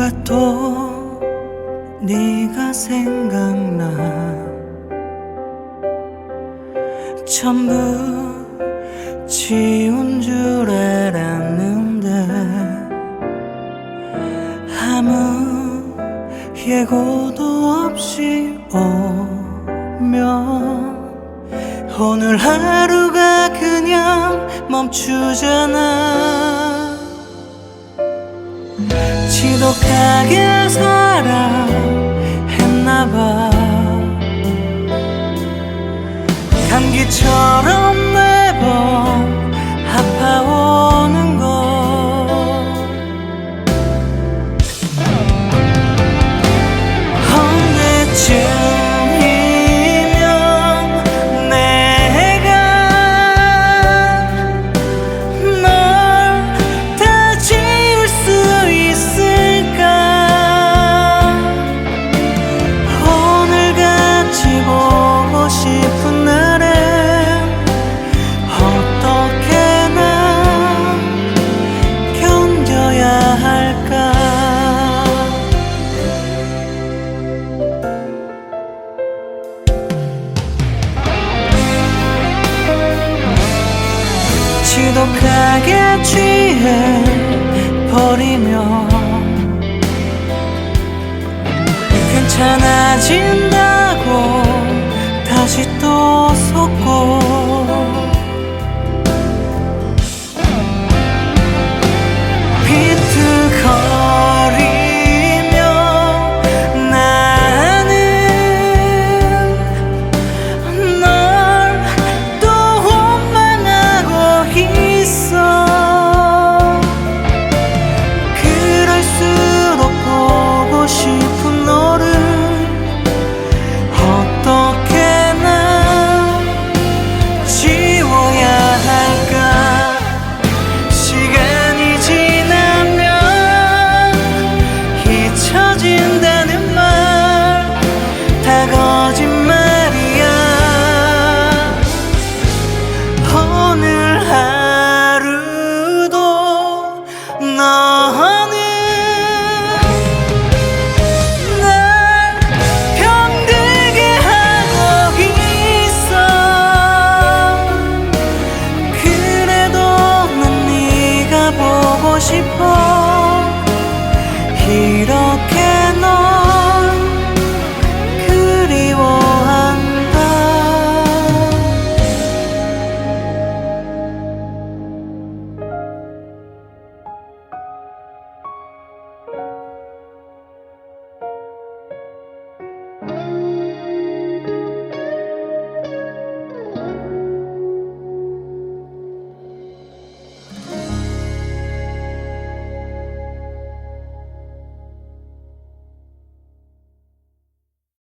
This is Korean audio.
왜 또 네가 생각나. 전부 지운 줄 알았는데 아무 예고도 없이 오면 오늘 하루가 그냥 멈추잖아 지독 지독하게 취해 버리면 괜찮아진다고 다시 she